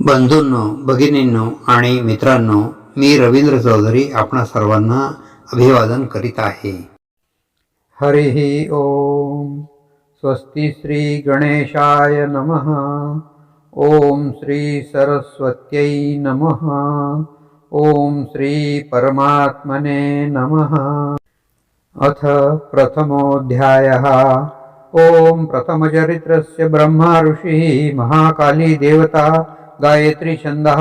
बंधूंनो भगिनींनो आणि मित्रांनो मी रवींद्र चौधरी आपणा सर्वांना अभिवादन करीत आहे. हरिः ओम. स्वस्ति श्री गणेशाय नमः. ओम श्री सरस्वत्यै नमः. ओम श्री परमात्मने नमः. अथ प्रथमोऽध्यायः। ॐ प्रथमचरित्रस्य ब्रह्मा ऋषिः महाकाली देवता गायत्री छन्दः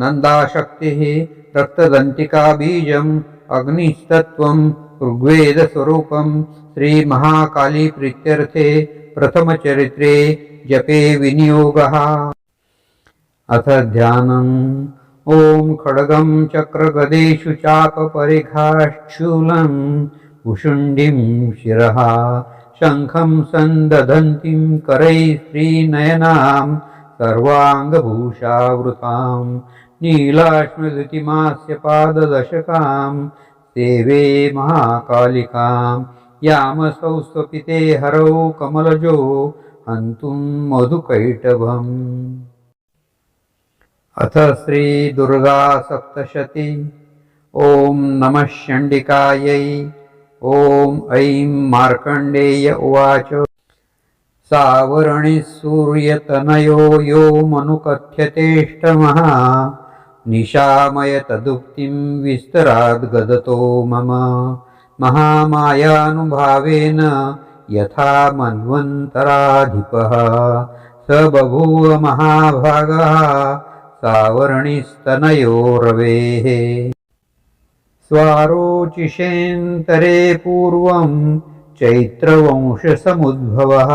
नन्दाशक्तिः रक्तदन्तिका बीजम् अग्निस्तत्त्वं ऋग्वेदस्वरूपं श्रीमहाकालीप्रीत्यर्थे प्रथमचरित्रे जपे विनियोगः। अथ ध्यानम्। ॐ खड्गं चक्रगदेषु चापपरिघाश्चूलम् उशुण्डिं शिरः शङ्खं सन्दधन्तीं करैः श्रीनयनां सर्वाङ्गभूषावृतां नीलाश्मदुतिमास्य पाददशकां सेवे महाकालिकां यामसौ स्वपिते हरौ कमलजो हन्तुं मधुकैटभम्। अथ श्रीदुर्गा सप्तशती ॐ नमः षण्डिकायै ॐ ऐं मार्कण्डेय उवाच सावरणिः सूर्यतनयो यो मनुकथ्यतेष्टमः। निशामय तदुक्तिं विस्तराद्गदतो मम। महामायानुभावेन यथा मन्वन्तराधिपः। स बभूव महाभागः सावरणिस्तनयो रवेः। स्वारोचिषेन्तरे पूर्वं चैत्रवंशसमुद्भवः।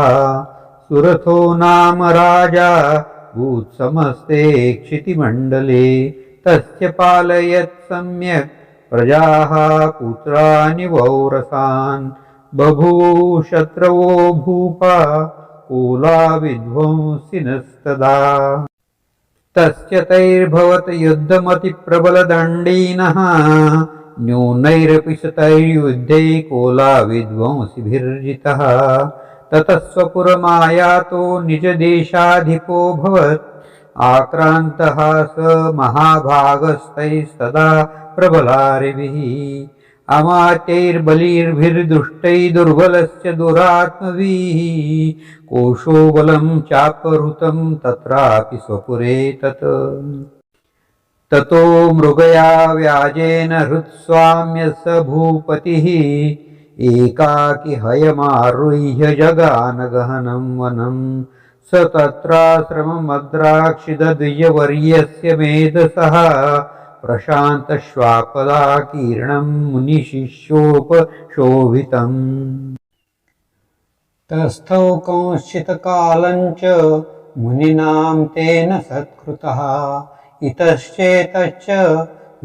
सुरथो नाम राजा भूत्समस्ते क्षितिमण्डले। तस्य पालयत् सम्यक् प्रजाः पुत्राणि वौरसान्। बभूशत्रवो भूपा कूला विध्वंसिनस्तदा। तस्य तैर्भवत् युद्धमतिप्रबलदण्डीनः न्यूनैरपि शतैर्युद्धे कोला विध्वंसिभिर्जितः ततः स्वपुरमायातो निजदेशाधिपोऽभवत् आक्रान्तः स महाभागस्तैस्तदा प्रबलारिभिः। अमात्यैर्बलिर्भिर्दुष्टै दुर्बलस्य दुरात्मभिः। कोशो बलं चापहृतं तत्रापि स्वपुरे तत् ततो मृगया व्याजेन हृत्स्वाम्य स भूपतिः एकाकि हयमारुह्य जगानगहनं वनं। स तत्राश्रममद्राक्षिदद्विजवर्यस्य मेधसः प्रशान्तश्वापदाकीर्णं मुनिशिष्योपशोभितम्। तस्थौ कौंश्चित्कालञ्च मुनिनां तेन सत्कृतः इतश्चेतश्च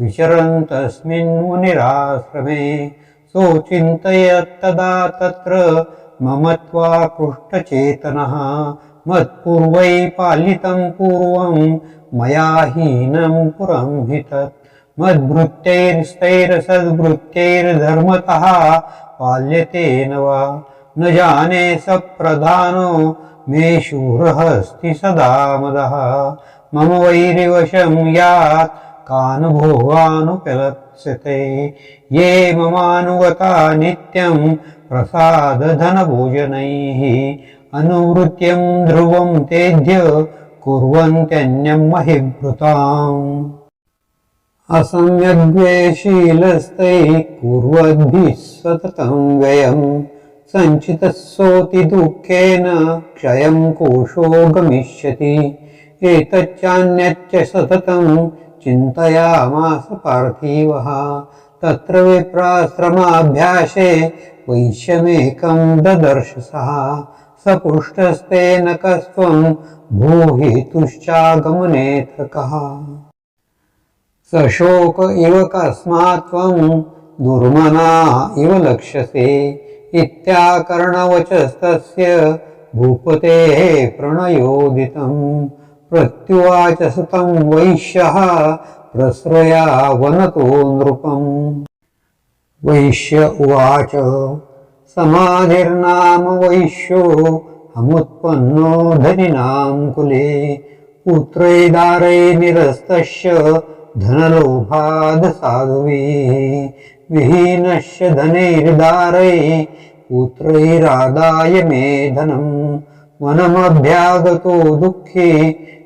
विचरन्तस्मिन् मुनिराश्रमे। सोचिन्तयत्तदा तत्र मम त्वाकृष्टचेतनः मत्पूर्वै पालितं पूर्वं मया हीनं पुरं हि तत् मद्भृत्यैर्स्थैरसद्भृत्यैर्धर्मतः पाल्यते न वा। न जाने सप्रधानो मे शूरः अस्ति सदा मदः। मम वैरिवशं यात् कानुभोगानुपलप्स्यते ये ममानुगता नित्यं प्रसादधनभोजनैः। अनुवृत्यं ध्रुवं तेद्य कुर्वन्त्यन्यं महिभृताम्। असम्यग्वेशीलस्तैः कुर्वद्भिः सततं व्ययम् सञ्चितस्सोति दुःखेन क्षयं कोशो गमिष्यति। एतच्चान्यच्च सततं चिन्तयामास पार्थिवः। तत्र विप्राश्रमाभ्यासे वैश्यमेकं ददर्श सः। स पृष्टस्तेन कस्त्वं भूहेतुश्चागमनेऽथ कः सशोक इव कस्मात् त्वं दुर्मना इव लक्ष्यसे इत्याकर्णवचस्तस्य भूपतेः प्रणयोदितं प्रत्युवाच सुतं वैश्यः प्रश्रया वनतो नृपम्। वैश्य उवाच समाधिर्नाम वैश्यो हमुत्पन्नो धनिनां कुले पुत्रैदारै निरस्तस्य धनलोभादसाधुवी विहीनस्य धनैर्दारै पुत्रैरादाय मे धनम् वनमभ्यागतो दुःखी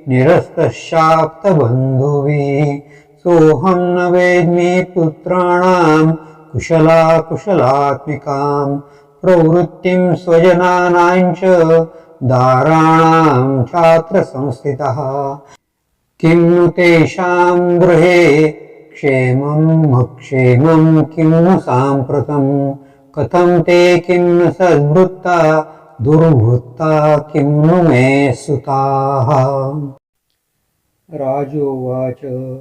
निरस्तशाप्तबन्धुभिः सोऽहं न वेद्मि पुत्राणां कुशलाकुशलात्मिकां। प्रवृत्तिं स्वजनानां च दाराणां छात्रसंस्थितः। किं तेषां गृहे क्षेमं मक्षेमं किं नु साम्प्रतं? कथं ते किं न सद्वृत्ता दुर्वृत्ता किं नु मे सुताः? राजोवाच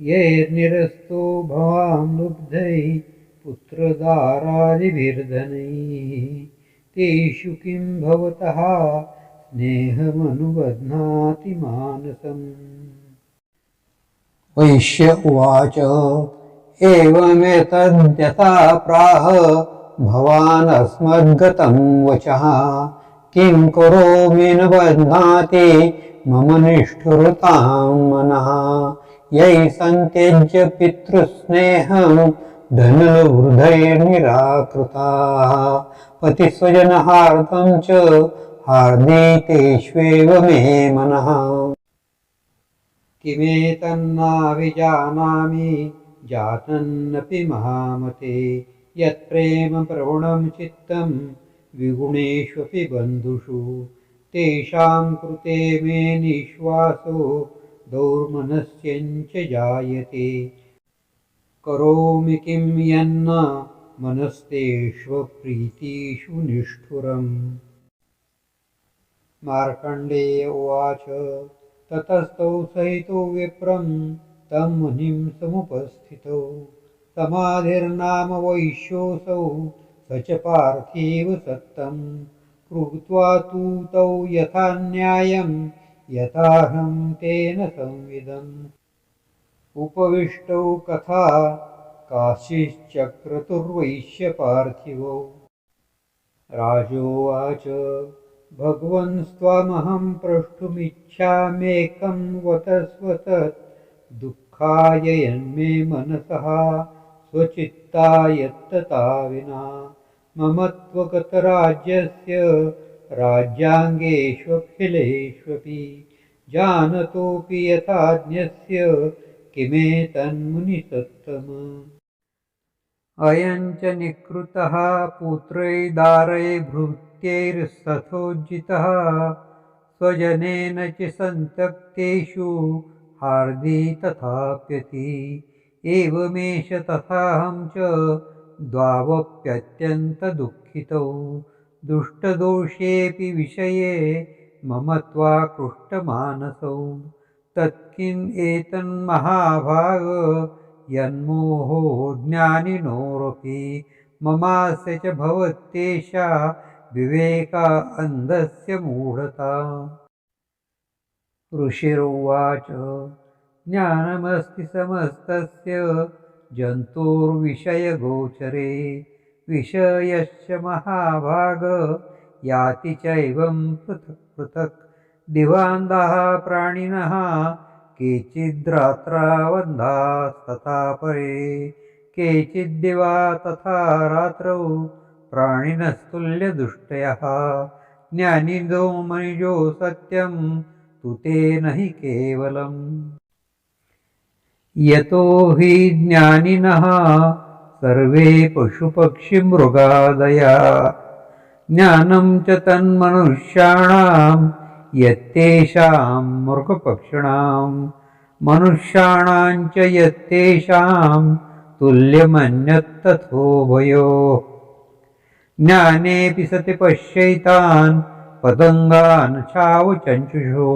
यैर्निरस्तो भवां लुब्धै पुत्रदारादिभिर्धनैः। तेषु किं भवतः? स्नेहमनुबध्नाति मानसम् वैश्य उवाच। एवमेतद्यथा प्राह भवान् अस्मद्गतं वचः। किं करोमि न बध्नाति मम निष्ठुरतां मनः। यै सन्त्यज्य पितृस्नेहं धनुर्वृधैर्निराकृताः। पतिस्वजनहार्दं च हार्दितेष्वेव मे मनः किमेतन्नाविजानामि जातन्नपि महामते। यत्प्रेम प्रवणं चित्तं विगुणेष्वपि बन्धुषु। तेषां कृते मे निःश्वासो दौर्मनस्यञ्च जायते। करोमि किं यन्न मनस्तेष्वप्रीतिषु निष्ठुरम्। मार्कण्डेय उवाच ततस्तौ सहितो विप्रं तं मुनिं समुपस्थितौ। समाधिर्नाम वैश्योऽसौ स च पार्थिव सत्तम्। कृत्वा तु तौ यथा न्यायं यथाहं तेन संविदम्। उपविष्टौ कथा काशिश्चक्रतुर्वैश्यपार्थिवौ राजोवाच भगवन्स्त्वमहं प्रष्टुमिच्छामेकं वतस्वतत् दुःखाय यन्मे मनसः स्वचित्तायत्तता विना मम त्वगतराज्यस्य राज्याङ्गेष्वखिलेष्वपि। जानतोऽपि यथाज्ञस्य किमेतन्मुनिसत्तम अयं च निकृतः पुत्रैदारै भृत्यैर्सथोज्जितः। स्वजनेन च सन्तक्तेषु हार्दी तथाप्यति। एवमेष तथाहं च द्वावप्यत्यन्तदुःखितौ। दुष्टदोषेऽपि विषये मम त्वाकृष्टमानसौ तत्किम् एतन्महाभाग यन्मोहो ज्ञानिनोरपि ममास्य च भवत्येषा विवेका अन्धस्य मूढता। ऋषिरुवाच ज्ञानमस्ति समस्तस्य जन्तोर्विषयगोचरे विषयश्च महाभाग याति चैवं पृथक् पृथक्। दिवान्दाः प्राणिनः केचिद्रात्रावन्धास्तथा परे केचिद्दिवा तथा रात्रौ प्राणिनस्तुल्यदुष्टयः। ज्ञानिदो मनुजो सत्यं तु तेन हि केवलम्। यतो हि ज्ञानिनः सर्वे पशुपक्षिमृगादया। ज्ञानं च तन्मनुष्याणां यत्तेषां मृगपक्षिणां मनुष्याणां च यत्तेषां तुल्यमन्यत्तथोभयोः ज्ञानेऽपि सति पश्यैतान् पतङ्गान् छावचञ्चुषो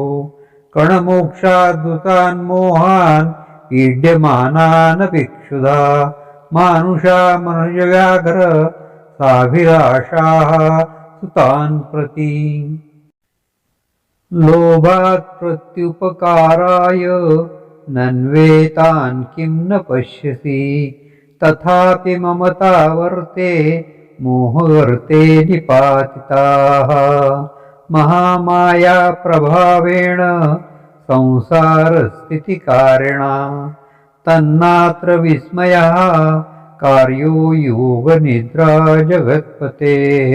कणमोक्षाद्भुतान् मोहान् पीड्यमानानभिक्षुधा मानुषा मनुजव्याघ्र साभिलाषाः सुतान् प्रति। लोभात् प्रत्युपकाराय नन्वेतान् किं न पश्यसि? तथापि ममता वर्ते मोहवर्ते निपातिताः। महामायाप्रभावेण संसारस्थितिकारिणा। तन्नात्र विस्मयः कार्यो योगनिद्रा जगत्पतेः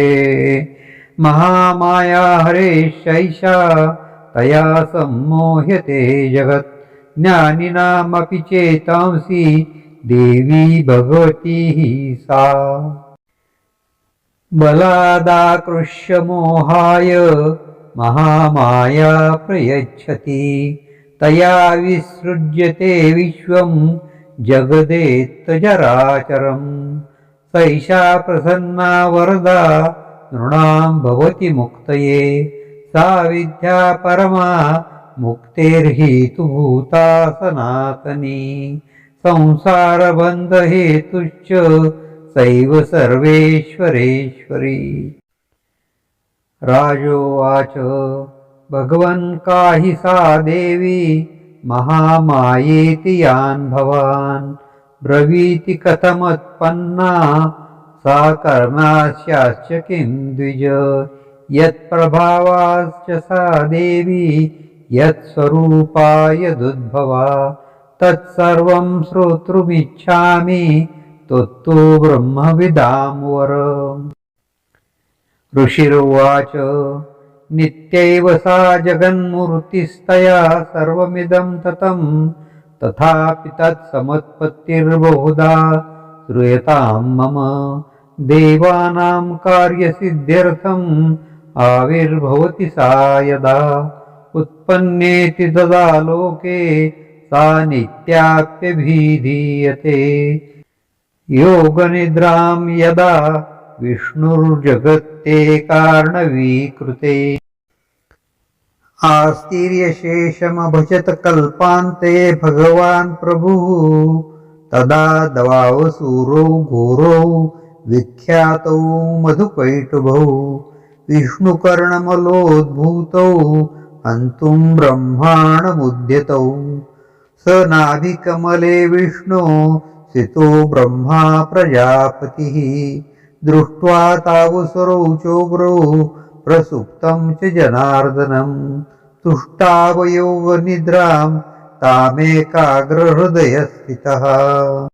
महामाया हरेशैषा तया सम्मोह्यते जगत्। ज्ञानिनामपि चेतांसि देवी भगवती सा। बलादाकृष्य मोहाय महामाया प्रयच्छति। तया विसृज्यते विश्वं जगदेत्तजराचरम् सैषा प्रसन्ना वरदा नृणां भवति मुक्तये। सा विद्या परमा मुक्तेर्हेतुभूता सनातनी संसारबन्धहेतुश्च सैव सर्वेश्वरेश्वरी। राजोवाच भगवन् काहि सा देवी? महामायेति यान् भवान्। ब्रवीति कथमुत्पन्ना सा कर्मास्याश्च किं द्विज यत्प्रभावाश्च सा देवी यत्स्वरूपा यदुद्भवा तत्सर्वं श्रोतृमिच्छामि त्वत्तो ब्रह्मविदां वर ऋषिरुवाच नित्यैव सा जगन्मूर्तिस्तया सर्वमिदं ततं तथापि तत्समुत्पत्तिर्बहुधा श्रूयतां मम देवानां कार्यसिद्ध्यर्थम् आविर्भवति सा यदा। उत्पन्नेति तदा लोके सा नित्याप्यभिधीयते। योगनिद्रां यदा विष्णुर्जगत्ते कारणवीकृते। आस्तीर्यशेषमभजत कल्पान्ते भगवान् प्रभुः। तदा दवावसूरौ घोरौ विख्यातौ मधुकैटुभौ विष्णुकर्णमलोद्भूतौ हन्तुं ब्रह्माणमुद्यतौ। स नाभिकमले विष्णो स्थितो ब्रह्मा प्रजापतिः। दृष्ट्वा तावसुरौ चोग्रौ प्रसुप्तं च जनार्दनं। तुष्टावयोगनिद्रां तामेकाग्रहृदयस्थितः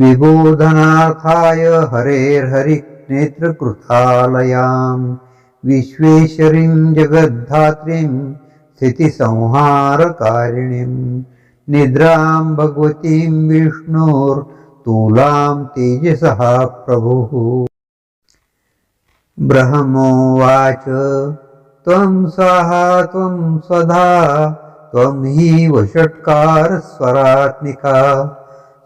विबोधनार्थाय हरेर्हरिनेत्रकृतालयां विश्वेश्वरीं जगद्धात्रीं स्थितिसंहारकारिणीं निद्रां भगवतीं विष्णोर्तूलां तेजसः प्रभुः। ब्रह्मोवाच त्वं स्वाहा त्वं स्वधा त्वं हि वषट्कारस्वरात्मिका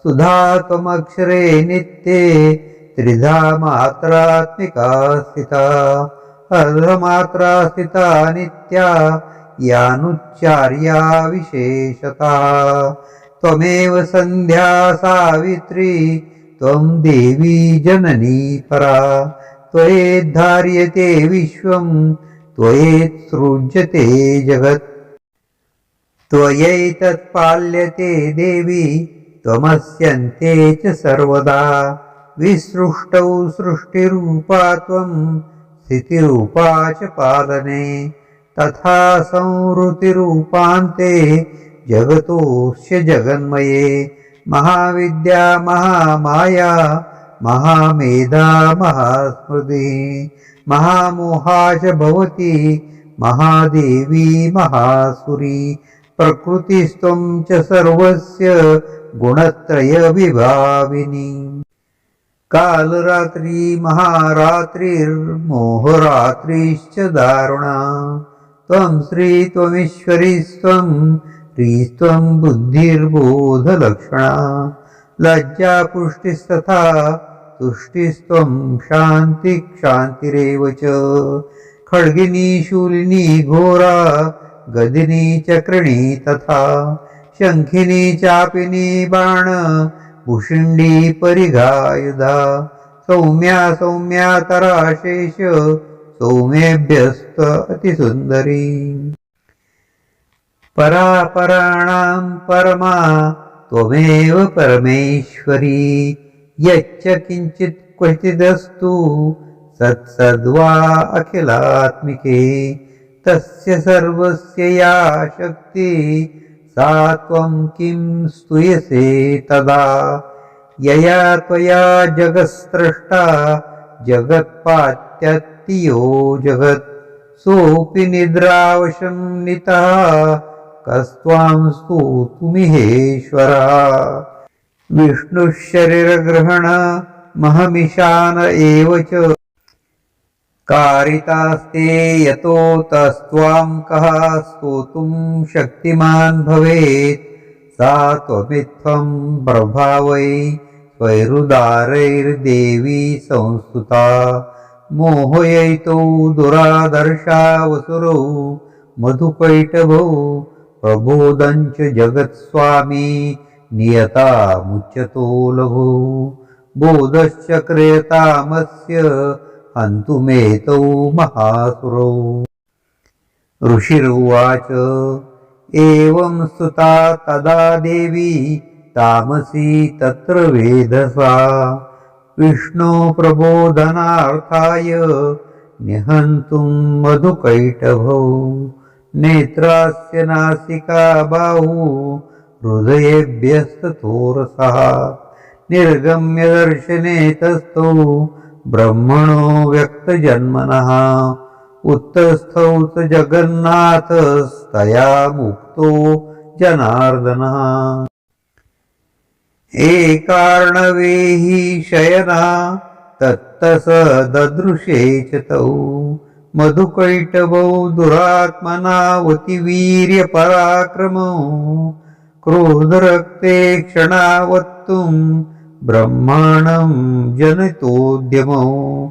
सुधा त्वमक्षरे नित्ये त्रिधा मात्रात्मिका स्थिता। अर्धमात्रा स्थिता नित्या यानुच्चार्या विशेषता। त्वमेव सन्ध्या सावित्री त्वं देवी जननी परा। त्वयेद्धार्यते विश्वं त्वयेत्सृज्यते जगत्। त्वयैतत्पाल्यते देवी त्वमस्यन्ते च सर्वदा। विसृष्टौ सृष्टिरूपा त्वं स्थितिरूपा च पालने। तथा संवृतिरूपान्ते जगतोऽस्य जगन्मये। महाविद्या महामाया महामेधा महास्मृतिः महामोहा च भवति महादेवी महासुरी। प्रकृतिस्त्वं च सर्वस्य गुणत्रयविभाविनी। कालरात्री महारात्रिर्मोहरात्रिश्च दारुणा। त्वं श्री त्वमीश्वरीस्त्वं ह्रीस्त्वं बुद्धिर्बोधलक्षणा। लज्जापुष्टिस्तथा तुष्टिस्त्वं शान्तिक्षान्तिरेव च। खड्गिनी शूलिनी घोरा गदिनी चक्रिणी तथा शङ्खिनी चापिनी बाण भुषिण्डी परिघायुधा। सौम्या सौम्यातराशेष सौम्येभ्यस्त अतिसुन्दरी। परापराणां परमा त्वमेव परमेश्वरी। यच्च किञ्चित् क्वचिदस्तु सत्सद्वा अखिलात्मिके। तस्य सर्वस्य या शक्ति सा त्वं किं स्तूयसे तदा? यया त्वया जगत्स्रष्टा जगत्पात्यत्तियो जगत्। सोऽपि निद्रावशं नितः कस्त्वां स्तोतुमिहेश्वरा। विष्णुः शरीरग्रहण महमिशान एव च कारितास्ते यतो तस्त्वां कः स्तोतुं शक्तिमान् भवेत्। सा त्वमित्थं प्रभावै स्वैरुदारैर्देवी संस्तुता। मोहयितौ दुरादर्शावसुरौ मधुकैटभौ प्रबोधञ्च जगत्स्वामी नियतामुच्यतो लघु। बोधश्च क्रियतामस्य हन्तुमेतौ महासुरौ। ऋषिरुवाच एवं स्तुता तदा देवी तामसी तत्र वेधसा। विष्णो प्रबोधनार्थाय निहन्तुं मधुकैटभौ। नेत्रास्य नासिका बाहू हृदयेभ्यस्ततोरसः। निर्गम्य दर्शने तस्थौ ब्रह्मणो व्यक्तजन्मनः। उत्तस्थौ च जगन्नाथस्तया मुक्तो जनार्दनः। एकार्णवेहि शयना तत्तस ददृशे च तौ। मधुकैटभौ दुरात्मनावतिवीर्यपराक्रमौ क्रोधरक्ते क्षणावत्तुं ब्रह्माणं जनितोद्यमौ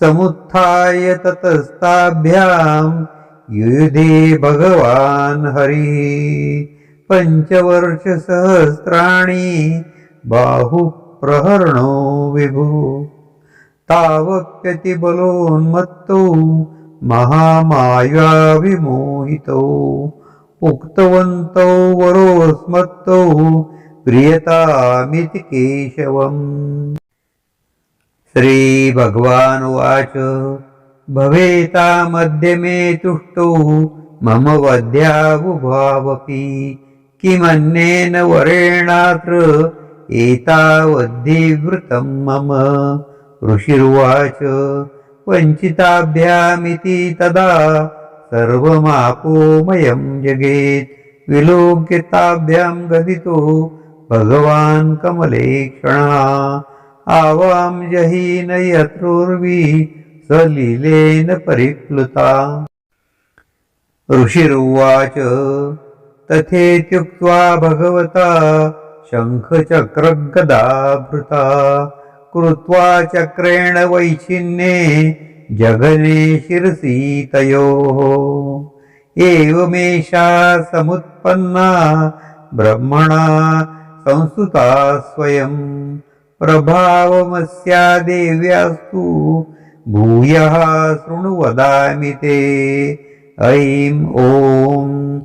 समुत्थाय ततस्ताभ्यां युधे भगवान् हरिः पञ्चवर्षसहस्राणि बाहुप्रहरणो विभु। तावप्यतिबलोन्मत्तौ महामायाविमोहितौ। उक्तवन्तौ वरोऽस्मत्तौ प्रियतामिति केशवम्। श्रीभगवानुवाच भवेतामद्य मे तुष्टौ मम वध्यावुभावपि किमन्येन वरेणात्र एतावद्धिवृतं मम। ऋषिर्वाच वञ्चिताभ्यामिति तदा सर्वमापोमयं जगेत्। विलोक्यताभ्यां गदितो भगवान् कमलेक्षणः। आवां जहीन यत्रोर्वी सलिलेन परिप्लुता। ऋषिरुवाच तथेत्युक्त्वा भगवता शङ्खचक्रगदाभृता। कृत्वा चक्रेण वैचिन्ये जगने शिरसि तयोः एवमेषा समुत्पन्ना ब्रह्मणा संस्तुता स्वयं प्रभावमस्या देव्यास्तु। भूयः शृणु वदामि ते। ऐं ॐ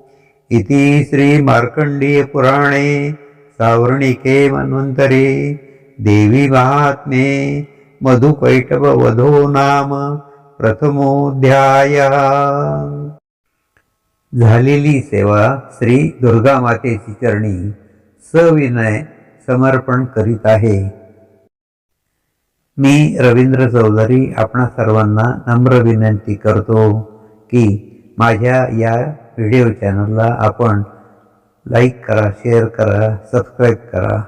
इति श्रीमार्कण्डीयपुराणे सावर्णिके मन्वन्तरे देवी महात्म्ये मधुकैटभवधो नाम प्रथमोऽध्यायः। झालेली सेवा श्री दुर्गा मातेची चरणी सविनय समर्पण करीत आहे. मी रवींद्र चौधरी आपणा सर्वांना नम्र विनंती करतो की माझ्या या व्हिडिओ चॅनलला आपण लाईक करा शेअर करा सबस्क्राईब करा.